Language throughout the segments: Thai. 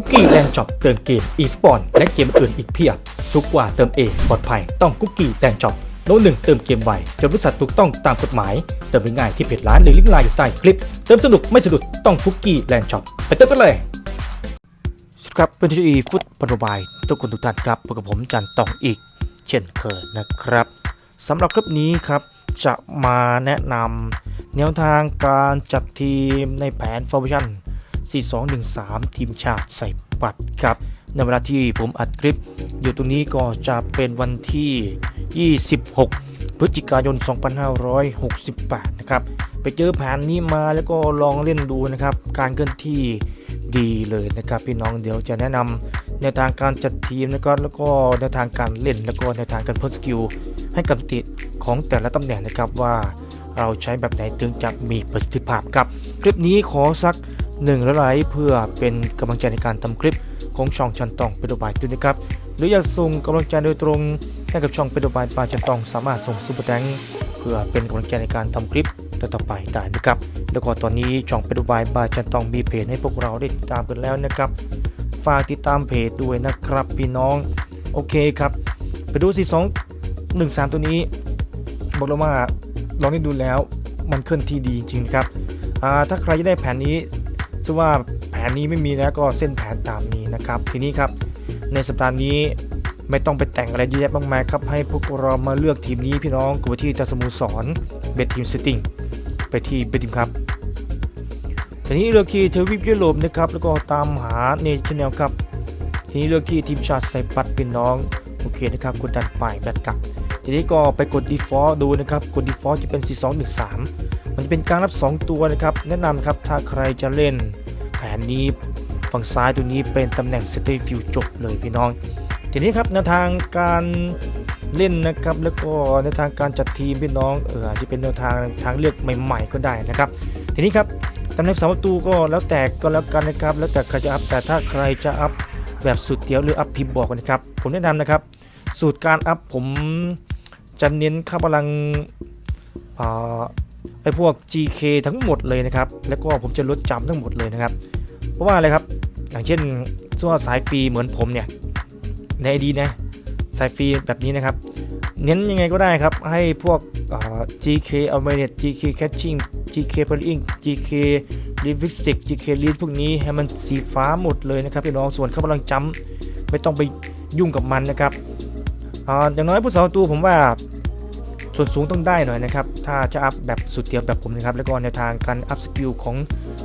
คุกกี้แลนด์ช็อปเติมเกมอีสปอนและเกมอื่นอีกเพียบ ทุกกว่าเติมเองปลอดภัยต้องคุกกี้แลนด์ช็อปโน้ตหนึ่งเติมเกมไวจนบริษัทถูกต้องตามกฎหมาย เติมง่ายที่เพจร้านหรือลิงก์ไลน์อยู่ใต้คลิป เติมสนุกไม่สะดุดต้องคุกกี้แลนด์ช็อปไปเติมกันเลยครับเป็นทีฟุตบอลบายทุกคนทุกท่านครับพบกับผมจันตองอีก เช่นเคยนะครับสำหรับคลิปนี้ครับจะมาแนะนำแนวทางการจัดทีมในแผนฟอร์มชั่น 4213 ทีมชาติใส่ปัดครับ ในเวลาที่ผมอัดคลิป อยู่ตรงนี้ก็จะเป็นวันที่ 26 พฤศจิกายน 2568 นะครับ ไปเจอแผนนี้มาแล้วก็ลองเล่นดูนะครับ การเคลื่อนที่ดีเลยนะครับพี่น้องเดี๋ยวจะแนะนำแนวทางการจัดทีมนะครับแล้วก็แนวทางการเล่นแล้วก็แนวทางการเพิ่มสกิลให้กับติของแต่ละตำแหน่งนะครับว่าเราใช้แบบไหนถึงจะมีประสิทธิภาพครับ คลิปนี้ขอสัก หนึ่งละไลค์เพื่อเป็นกำลังใจในการทำคลิปของช่องชันตองเป็นตัวบายด้วยนะครับ หรืออยากส่งกำลังใจโดยตรงให้กับช่องเป็นตัวบายปาชันตอง สามารถส่งซุปเปอร์แตงเพื่อเป็นกำลังใจในการทำคลิปต่อไปได้นะครับ แล้วก็ตอนนี้ช่องเป็นตัวบายปาชันตองมีเพจให้พวกเราได้ติดตามกันแล้วนะครับฝากติดตามเพจด้วยนะครับพี่น้องโอเคครับ ไปดูสิ2 1 3ตัวนี้บอกเลยว่าลองได้ดูแล้วมันเคลื่อนที่ดีจริงครับถ้าใครจะได้แผนนี้ ซึ่งว่าแผนนี้ไม่มีแล้วก็เส้นแผนตามนี้นะครับ ทีนี้ครับในสัปดาห์นี้ไม่ต้องไปแต่งอะไรเยอะแยะมากมายครับให้พวกเรามาเลือกทีมนี้พี่น้องกดไปที่ตาสมูสอนเบททีมเซตติ้งไปที่เบททีมครับทีนี้เลือกที่เทวิปยุโรปนะครับแล้วก็ตามหาเนชั่นแนลครับทีนี้เลือกที่ทีมชาติไซปัสเป็นน้องโอเคนะครับกดดันไปแบตกลับทีนี้ก็ไปกด default ดูนะครับกด default จะเป็น 4213 มันจะเป็นการรับ 2 ตัวนะครับ แนะนำครับถ้าใครจะเล่นแผนนี้ฝั่งซ้ายตัวนี้เป็นตำแหน่ง center field จบเลยพี่น้อง ทีนี้ครับแนวทางการเล่นนะครับแล้วก็แนวทางการจัดทีมพี่น้องเอออาจจะเป็นแนวทางทางเลือกใหม่ๆ ก็ได้นะครับ ทีนี้ครับตำแหน่งเสาประตูก็แล้วแต่ก็แล้วกันนะครับ แล้วแต่ใครจะอัพแต่ถ้าใครจะอัพแบบสุดเดียวหรืออัพพิมพ์บอกกันนะครับ ผมแนะนำนะครับ สูตรการอัพผมจะเน้นค่าพลังอ่า ไอพวก GK ทั้งหมดเลยนะครับ แล้วก็ผมจะลดจำทั้งหมดเลยนะครับ เพราะว่าอะไรครับ อย่างเช่นส่วนสายฟรีเหมือนผมเนี่ย ในไอดีนะสายฟรีแบบนี้นะครับ เน้นยังไงก็ได้ครับ ให้พวก GK a w a r e n e s s GK Catching GK p o l i n g GK l i v i s t i c GK Lead พวกนี้ให้มันสีฟ้าหมดเลยนะครับพี่น้องส่วนค่าพลังจำไม่ต้องไปยุ่งกับมันนะครับออย่างน้อยผู้สาวตูผมว่า ส่วนสูงต้องได้หน่อยนะครับ ถ้าจะอัพแบบสุดเดียวแบบผมนะครับ แล้วก็แนวทางการอัพสกิลของ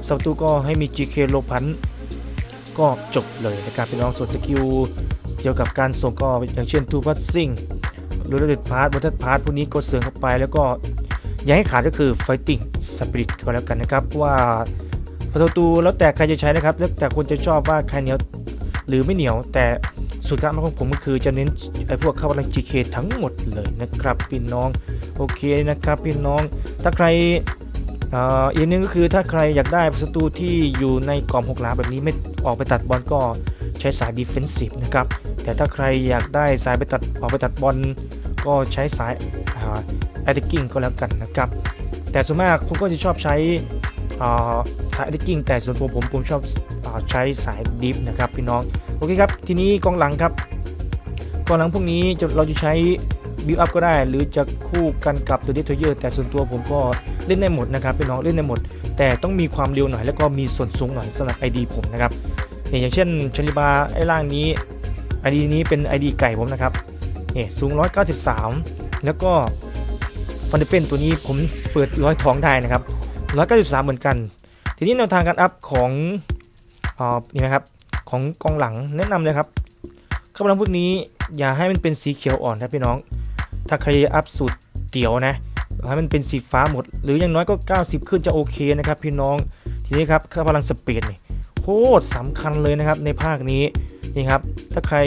สาวตูก็ให้มี GK โลพันก็จบเลยนะครับพี่น้องส่วนสกิลเกี่ยวกับการส่งก็อย่างเช่นทูพัสซิ่งหรือเดดพาร์ตบัตเตอร์พาร์ตพวกนี้ก็เสริมเข้าไปแล้วก็อย่างให้ขาดก็คือ Fighting Spirit ก็แล้วกันนะครับว่าประตูแล้วแต่ใครจะใช้นะครับแล้วแต่คนจะชอบว่าใครเหนียวหรือไม่เหนียวแต่ สูตรการของผมก็คือจะเน้นไอ้พวกข้าวพลัง GK ทั้งหมดเลยนะครับพี่น้องโอเคนะครับพี่น้อง ถ้าใครอีกนึงก็คือถ้าใครอยากได้ศัตรูที่อยู่ในกล่อมหกหลาแบบนี้ไม่ออกไปตัดบอลก็ใช้สาย Defensive นะครับแต่ถ้าใครอยากได้สายไปตัดออกไปตัดบอลก็ใช้สายอ่า Attacking ก็แล้วกันนะครับแต่ส่วนมากผมก็จะชอบใช้สาย Attacking แต่ส่วนตัวผมผมชอบ ใช้สาย Deep นะครับพี่น้องโอเคครับทีนี้กองหลังครับกองหลังพวกนี้เราจะใช้บิวอัพก็ได้ หรือจะคู่กันกับตัวดิทเยอร์แต่ส่วนตัวผมก็เล่นได้หมดนะครับพี่น้องเล่นได้หมด แต่ต้องมีความเร็วหน่อยแล้วก็มีส่วนสูงหน่อยสำหรับ ID ผมนะครับอย่างเช่นชลิบาไอ้ล่างนี้ ID นี้เป็น ID ไก่ผมนะครับเนี่สูง 193 แล้วก็ฟันเดเฟนตัวนี้ผมเปิดร้อยท้องได้นะครับ 193 เหมือนกัน ทีนี้แนวทางการอัพของ อ่านี่นะครับของกองหลังแนะนำเลยครับข้าวหลังพวกนี้อย่าให้มันเป็นสีเขียวอ่อนนะพี่น้อง ถ้าใครอัพสูตรเตี๋ยวนะให้มันเป็นสีฟ้าหมด หรืออย่างน้อยก็ 90 ขึ้นจะโอเคนะครับ พี่น้องทีนี้ครับข้าพลังสเปดนี่โคตรสำคัญเลยนะครับในภาคนี้นี่ครับถ้าใคร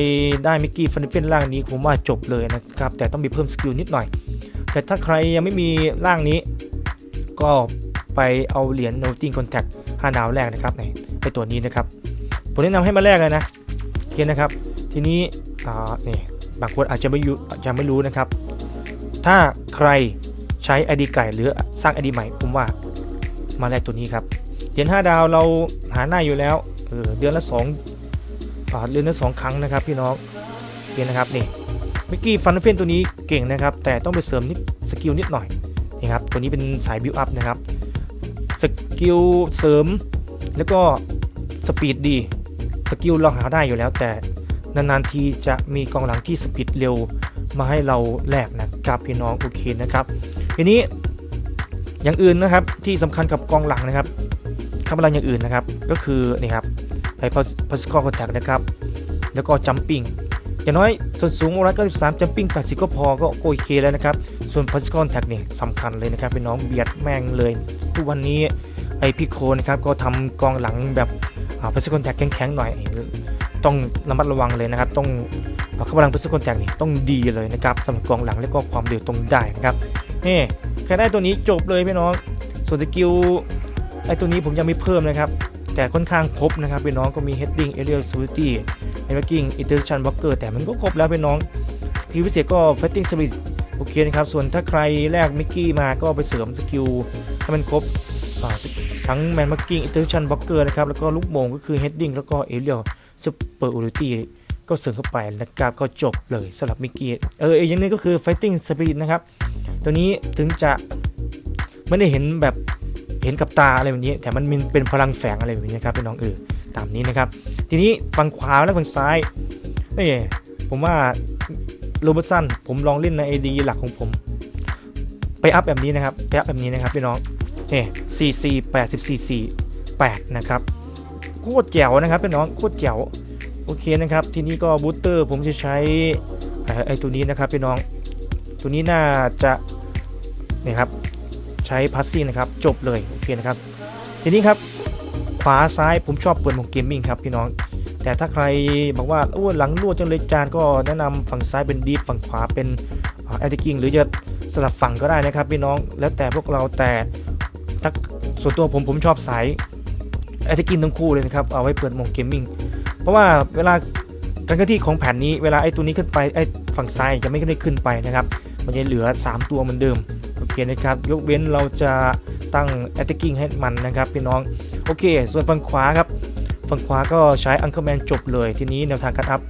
ได้มิกกี้ฟันเฟนล่างนี้ผมว่าจบเลยนะครับ แต่ต้องมีเพิ่มสกิลนิดหน่อย แต่ถ้าใครยังไม่มีร่างนี้ ก็ไปเอาเหรียญ Noting Contact 5ดาวแรกนะครับใน ไอตัวนี้นะครับ ผมแนะนำให้มาแลกเลยนะโอเคนะครับ ทีนี้อ่านี่บางคนอาจจะไม่รู้อาจจะไม่รู้นะครับ ถ้าใครใช้ ID ไก่หรือสร้าง ID ใหม่ผมว่ามาแลกตัวนี้ครับเหรียญ5ดาวเราหาหน้าอยู่แล้วเออเดือนละ2อ่าเล่นได้สองครั้งนะครับพี่น้องโอเคนะครับนี่มิกกี้ฟันเฟนตัวนี้เก่งนะครับ แต่ต้องไปเสริมนิดสกิลนิดหน่อยนี่ครับตัวนี้เป็นสายบิวอัพนะครับสกิลเสริมแล้วก็ สปีดดี สกิลเราหาได้อยู่แล้วแต่นานๆทีจะมีกองหลังที่สปีดเร็วมาให้เราแลกนะครับพี่น้องโอเคนะครับ ทีนี้อย่างอื่นนะครับที่สำคัญกับกองหลังนะครับคำพลังอย่างอื่นนะครับ ก็คือนี่ครับไอ้พาสกอลคอนแทคนะครับ แล้วก็จัมปิ้งอย่างน้อยส่วนสูง193จัมปิ้ง80ก็พอก็โอเคแล้วนะครับ ส่วนพาสกอลคอนแทคนี่สำคัญเลยนะครับพี่น้องเบียดแม่งเลย ทุกวันนี้ไอพี่โคนะครับก็ทำกองหลังแบบ พาสกอลคอนแทคแข็งๆหน่อย ต้องระมัดระวังเลยนะครับ ต้องเอาเข้าพลังพาสกอลคอนแทคนี่ต้องดีเลยนะครับสำหรับกองหลังแล้วก็ความเร็วตรงได้นะครับนี่แค่ได้ตัวนี้จบเลยพี่น้องส่วนสกิลไอตัวนี้ผมยังไม่เพิ่มนะครับ แต่ค่อนข้างครบนะครับพี่น้องก็มี heading aerial security hacking interception blocker แต่มันก็ครบแล้วพี่น้องสกิลพิเศษก็ fighting spirit โอเคนะครับ ส่วนถ้าใครแลกมิกกี้มาก็ไปเสริมสกิลให้มันครบ ทั้ง man marking interception blocker นะครับ แล้วก็ลูกโมงก็คือ heading แล้วก็ aerial superiority ก็เสริมเข้าไปนะครับ ก็จบเลยสำหรับมิกกี้เอออีกอย่างนึงก็คือ fighting spirit นะครับ ตัวนี้ถึงจะไม่ได้เห็นแบบเห็นกับตาอะไรแบบนี้ แต่มันมีเป็นพลังแฝงอะไรแบบนี้นะครับพี่น้องเออตามนี้นะครับ ทีนี้ฝั่งขวาและฝั่งซ้ายเอ้ยผมว่าโรเบิร์ตสันผมลองเล่นในไอดีหลักของผม ไปอัพแบบนี้นะครับไปอัพแบบนี้นะครับพี่น้อง นี่สี่สี่แปดสิบสี่สี่แปดนะครับโคตรแจ๋วนะครับพี่น้องโคตรแจ๋วโอเคนะครับ ทีนี้ก็บูสเตอร์ผมจะใช้เอ่อไอตัวนี้นะครับพี่น้อง ตัวนี้น่าจะนี่ครับใช้พัซซี่นะครับจบเลยโอเคนะครับทีนี้ครับขวาซ้ายผมชอบเปิดของเกมมิ่งครับพี่น้องแต่ถ้าใครบอกว่าโอ้หลังรั่วจังเลยจานก็แนะนำฝั่งซ้ายเป็นดีฟฝั่งขวาเป็นแอตติกิ้งหรือจะสลับฝั่งก็ได้นะครับพี่น้องแล้วแต่พวกเราแต่ ถ้าส่วนตัวผมผมชอบสายแอตติกิ้งทั้งคู่เลยนะครับ เอาไว้เปิดมงเกมมิ่ง เพราะว่าเวลาการเคลื่อนที่ของแผ่นนี้เวลาไอ้ตัวนี้ขึ้นไปไอ้ฝั่งซ้ายจะไม่ได้ขึ้นไปนะครับ มันจะเหลือ 3 ตัวเหมือนเดิม โอเคนะครับ ยกเว้นเราจะตั้ง attacking ให้มันนะครับพี่น้อง โอเค ส่วนฝั่งขวาครับ ฝั่งขวาก็ใช้ Uncle Man จบเลย ทีนี้แนวทางการอัพ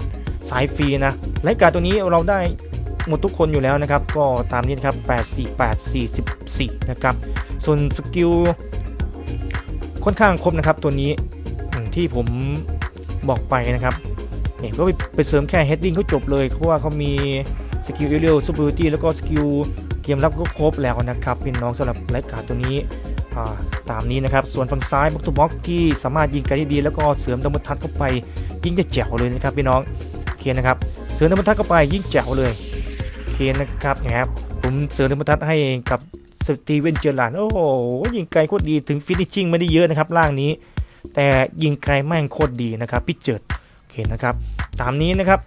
สายฟรีนะรายการตัวนี้เราได้หมดทุกคนอยู่แล้วนะครับ ก็ตามนี้นะครับ 848 44 นะครับ ส่วนสกิลค่อนข้างครบนะครับตัวนี้ที่ผมบอกไปนะครับเนี่ยก็ไปเสริมแค่ heading เขาจบเลยเพราะว่าเขามีสกิล aerial superiority แล้วก็สกิลเกมรับก็ครบแล้วนะครับพี่น้องสำหรับไรายการตัวนี้ตามนี้นะครับ ส่วนฝั่งซ้ายบ็อกทูบ็อกที่สามารถยิงไกลได้ดี แล้วก็เสริมดัมเบิลทัชเข้าไปยิ่งจะแจ๋วเลยนะครับพี่น้องโอเคนะครับเสริมดัมเบิลทัชเข้าไปยิ่งแจ๋วเลยโอเคนะครับนะครับผมเสริมดัมเบิลทัชให้กับ สตีเวนเจอร์ลานโอ้โหยิงไกลโคตรดีถึงฟินิชชิ่งไม่ได้เยอะนะครับล่างนี้ แต่ยิงไกลแม่งโคตรดีนะครับพี่เจิดโอเคนะครับ ตามนี้นะครับ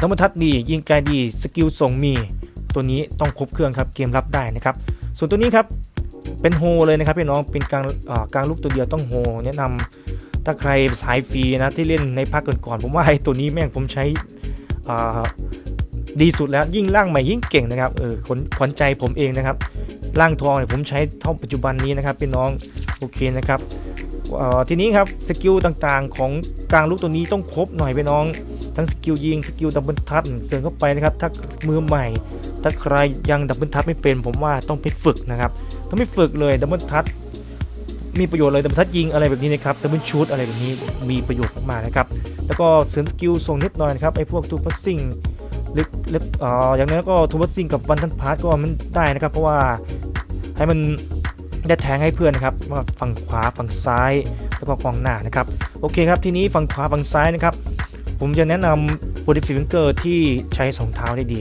ดัมเบิลทัชดี ยิงไกลดีสกิลส่งมี ตัวนี้ต้องครบเครื่องครับเกมรับได้นะครับ ส่วนตัวนี้ครับเป็นโฮเลยนะครับพี่น้องเป็นกลางกลางลูกตัวเดียวต้องโฮแนะนำถ้าใครสายฟรีนะที่เล่นในภาคก่อนๆผมว่าไอ้ตัวนี้แม่งผมใช้อ่า ดีสุดแล้วยิ่งร่างใหม่ยิ่งเก่งนะครับเออขนขวัญใจผมเองนะครับร่างทองเนี่ยผมใช้เท่าปัจจุบันนี้นะครับพี่น้องโอเคนะครับออทีนี้ครับสกิลต่างๆ ของกลางลูกตัวนี้ต้องครบหน่อยพี่น้อง ทั้งสกิลยิงสกิลดับเบิลทัชเดินเข้าไปนะครับถ้ามือใหม่ ถ้าใครยังดับเบิลทัชไม่เป็น ผมว่าต้องไปฝึกนะครับต้องไปฝึกเลยดับเบิลทัชมีประโยชน์เลยดับเบิลทัชยิงอะไรแบบนี้นะครับดับเบิลชูดอะไรแบบนี้มีประโยชน์มากนะครับแล้วก็เสริมสกิลส่งนิดหน่อยนะครับไอ้พวกทูพัสซิ่ง ลึกลึกอ่าอย่างนั้นก็ทูพัสซิ่งกับวันทันพาร์ทก็มันได้นะครับ เพราะว่าให้มันได้แทงให้เพื่อนนะครับว่าฝั่งขวาฝั่งซ้ายแล้วก็กองหน้านะครับโอเคครับทีนี้ฝั่งขวาฝั่งซ้ายนะครับ ผมจะแนะนำโปรดิฟิงเกอร์ที่ใช้สองเท้าได้ดี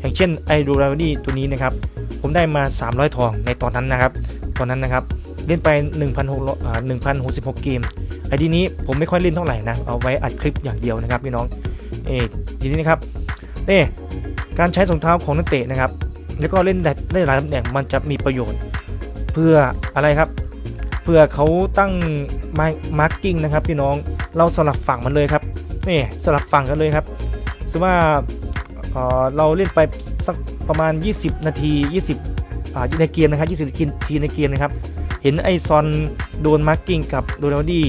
อย่างเช่นไอดูราวีตัวนี้นะครับ ผมได้มา 300 ทองในตอนนั้นนะครับ ตอนนั้นนะครับเล่นไป1 6 0 0 0 6 6เกมไอดีนี้ผมไม่ค่อยเล่นเท่าไหร่นะเอาไว้อัดคลิปอย่างเดียวนะครับพี่น้องเออทีนี้นะครับ นี่การใช้สองเท้าของนักเตะนะครับ แล้วก็เล่นได้หลายตำแหน่งมันจะมีประโยชน์ เพื่ออะไรครับ เพื่อเขาตั้งมาร์กิ้งนะครับพี่น้องเราสลับฝั่งมันเลยครับนี่สลับฝั่งกันเลยครับคือว่าเเราเล่นไปสักประมาณ 20 นาที 20ในเกมนะครับ20นาทีในเกมนะครับ เห็นไอซอนโดนมาร์กิ้งกับโดนัลดี้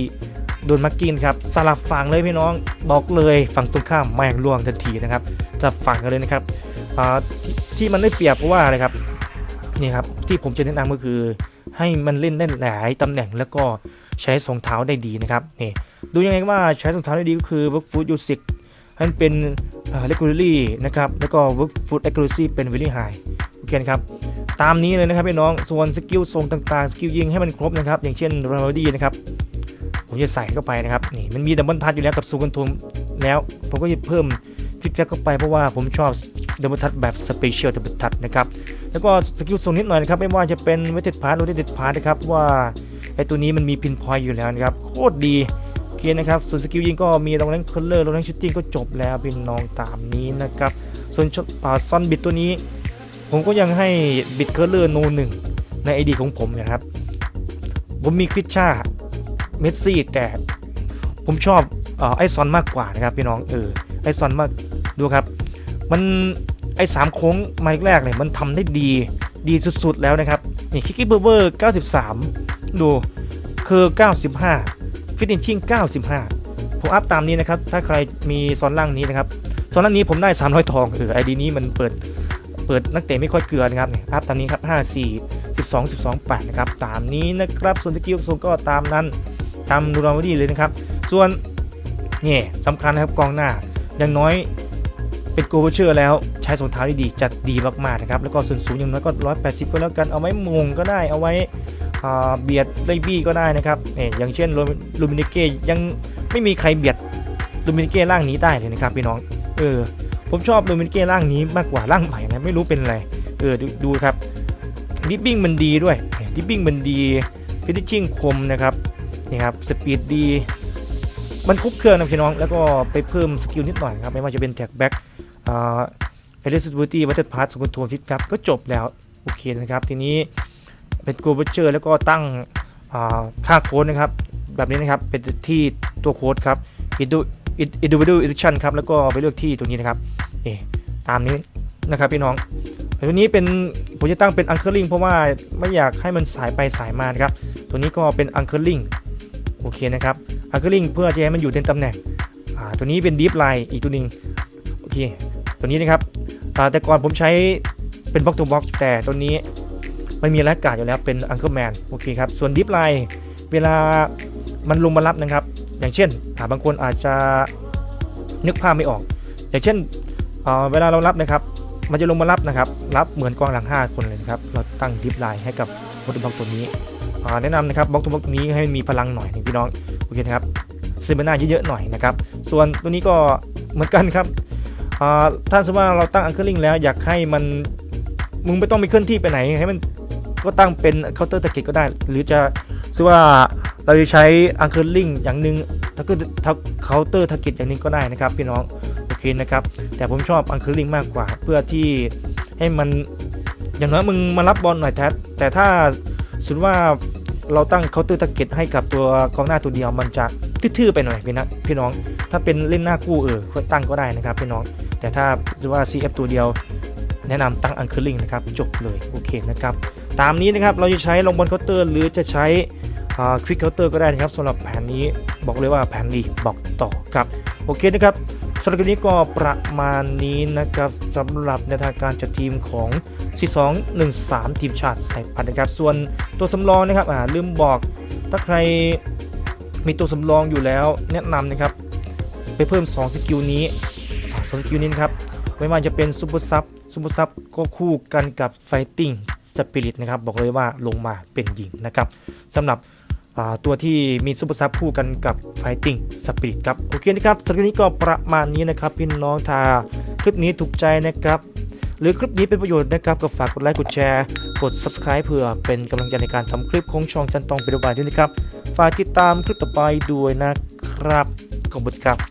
โดนมักกินครับสลับฝั่งเลยพี่น้องบอกเลยฝั่งตรงข้ามแม่งล่วงทันทีนะครับสลับฝั่งกันเลยนะครับที่ที่มันได้เปรียบเพราะว่าอะไรครับนี่ครับที่ผมจะแนะนำก็คือ ให้มันเล่นได้หลายตำแหน่งแล้วก็ใช้สองเท้าได้ดีนะครับนี่ดูยังไงว่าใช้สองเท้าได้ดีก็คือ work foot use ให้มันเป็นเอ่อ regularly นะครับแล้วก็ work foot accuracy เป็น very high โอเคครับตามนี้เลยนะครับพี่น้องส่วนสกิลทรงต่างๆสกิลยิงให้มันครบนะครับอย่างเช่นราลดี้นะครับ ผมจะใส่เข้าไปนะครับนี่มันมีดับเบิลทัชอยู่แล้วกับซูกันทูมแล้วผมก็จะเพิ่มฟิกแจ็คเข้าไปเพราะว่าผมชอบดับเบิลทัชแบบสเปเชียลดับเบิลทัชนะครับแล้วก็สกิลทรงนิดหน่อยนะครับไม่ว่าจะเป็นเวทเต็ดพาร์ทหรือเวทเต็ดพาร์ทนะครับว่าไอตัวนี้มันมีพินพอยอยู่แล้วนะครับโคตรดีโอเคนะครับส่วนสกิลยิงก็มีลองแรงเคลเลอร์ลองแรงชูตติ้งก็จบแล้วพี่น้องตามนี้นะครับส่วนช็อตอ่าซอนบิดตัวนี้ ผมก็ยังให้บิดเคอร์เลอร์โนหนึ่งในไอดีของผมนะครับผมมีคริสชา เมสซี่แต่ผมชอบไอซอนมากกว่านะครับพี่น้องเออไอซอนมากดูครับ มันไอสามโค้งมาแรกเลยมันทำได้ดีดีสุดๆแล้วนะครับนี่คิกกี้เบอร์เบอร์93 ดูเคอร์95 ฟิตติชชิ่ง95 ผมอัพตามนี้นะครับ ถ้าใครมีซอนล่างนี้นะครับซอนล่างนี้ผมได้ 300 ทองเออไอดีนี้มันเปิดเปิดนักเตะไม่ค่อยเกลือนะครับเนี่ยอัพตามนี้ครับ 5 4 12 12 8 นะครับ ตามนี้นะครับ ส่วนสกิลส่วนก็ตามนั้น ตามดูราวดีเลยนะครับ ส่วนนี่สำคัญนะครับกองหน้าอย่างน้อยเป็นโกเวเชอร์แล้วใช้สองเท้าที่ดีจัดดีมากๆนะครับแล้วก็ส่วนสูงอย่างน้อยก็180 ก็แล้วกันเอาไว้มงก็ได้เอาไว้เบียดไล่บี้ก็ได้นะครับเนี่ยอย่างเช่นลูมินิเกยังไม่มีใครเบียดลูมินิเกล่างนี้ได้เลยนะครับพี่น้องเออผมชอบโดมินิเก้ร่างนี้มากกว่าร่างใหม่นะไม่รู้เป็นอะไรเออดดูครับดิปปิ้งมันดีด้วยดิปปิ้งมันดีฟินิชชิ่งคมนะครับ นี่ครับสปีดดีมันครบเครื่องนะพี่น้อง แล้วก็ไปเพิ่มสกิลนิดหน่อยครับ ไม่ว่าจะเป็นแท็กแบ็กอ่าเอลิสบูตี้วัตเตอร์พาร์ทสกุลโทนฟิตครับก็จบแล้ว โอเคนะครับ ทีนี้เป็นโกลบเชอร์แล้วก็ตั้งค่าโค้ดนะครับ แบบนี้นะครับ เป็นที่ตัวโค้ดครับอินดูอินดูวิดูอิดิชันครับ แล้วก็ไปเลือกที่ตรงนี้นะครับเอ่ตามนี้นะครับพี่น้องต่ตัวนี้เป็นผมจะตั้งเป็นอังเคิลลิงเพราะว่าไม่อยากให้มันสายไปสายมานะครับ ตัวนี้ก็เป็นอังเคิลลิง โอเคนะครับอังเคิลลิงเพื่อจะให้มันอยู่ในตำแหน่งอ่าตัวนี้เป็นดีฟไลน์อีกตัวหนึ่งโอเคตัวนี้นะครับอ่าแต่ก่อนผมใช้เป็นบล็อกตัวบล็อกแต่ตัวนี้มันมีแลกการ์ดอยู่แล้วเป็นอังเคิลแมนโอเคครับส่วนดีฟไลน์เวลามันลงมารับนะครับ อย่างเช่นอ่าบางคนอาจจะนึกภาพไม่ออก อย่างเช่นเเวลาเรารับนะครับ มันจะลงมารับนะครับ รับเหมือนกองหลัง 5 คนเลยนะครับ เราตั้งดิฟไลน์ให้กับบล็อกตัวนี้ แนะนำนะครับบล็อกตัวบล็อกนี้ให้มีพลังหน่อยนึงพี่น้องโอเคนะครับเซมินาเยอะๆหน่อยนะครับส่วนตัวนี้ก็เหมือนกันครับอ่าถ้าสมมติว่าเราตั้งอังเคิลลิงแล้วอยากให้มันมึงไม่ต้องไปเคลื่อนที่ไปไหนให้มันก็ตั้งเป็นเคาน์เตอร์ตะเกียก็ได้ หรือจะสมมุติว่าเราจะใช้อังเคิลลิงอย่างหนึ่งถ้าก็เคาน์เตอร์ทาร์เก็ตอย่างนึงก็ได้นะครับพี่น้องโอเคนะครับแต่ผมชอบอังเคิลลิงมากกว่า เพื่อที่ให้มันอย่างน้อยมึงมารับบอลหน่อยแท้แต่ถ้าสมมติว่า เราตั้งเคาน์เตอร์ตะเก็ตให้กับตัวกองหน้าตัวเดียวมันจะทื่อๆไปหน่อยพี่นะพี่น้อง ถ้าเป็นเล่นหน้าคู่เออค่อยตั้งก็ได้นะครับพี่น้อง แต่ถ้าจะว่า CF ตัวเดียว แนะนำตั้งอังเคิลลิงนะครับจบเลยโอเคนะครับตามนี้นะครับเราจะใช้ลงบนเคาน์เตอร์หรือจะใช้ ควิกเคาน์เตอร์ก็ได้นะครับสำหรับแผนนี้บอกเลยว่าแผนดีบอกต่อครับ โอเคนะครับสำหรับคลิปนี้ก็ประมาณนี้นะครับสำหรับในทางการจัดทีมของ 4213 ทีมชาติสายพันธุ์นะครับ ส่วนตัวสำรองนะครับอ่าลืมบอกถ้าใครมีตัวสำรองอยู่แล้วแนะนำนะครับ ไปเพิ่ม 2 สกิลนี้สองสกิลนี้นครับ ไม่ว่าจะเป็นซูเปอร์ซับซูเปอร์ซับก็คู่กันกับไฟติ้ง สปิริตนะครับบอกเลยว่าลงมาเป็นหญิงนะครับสำหรับตัวที่มีซุปเปอร์ซับคู่กันกับ Fighting Spirit ครับโอเคนะครับสำหรับนี้ก็ประมาณนี้นะครับพี่น้องถ้าคลิปนี้ถูกใจนะครับ หรือคลิปนี้เป็นประโยชน์นะครับก็ฝากกดไลค์กดแชร์ กด Subscribe เพื่อเป็นกำลังใจในการทำคลิปของช่องจันตองเป็นบายด้วยนะครับฝากติดตามคลิปต่อไปด้วยนะครับขอบคุณครับ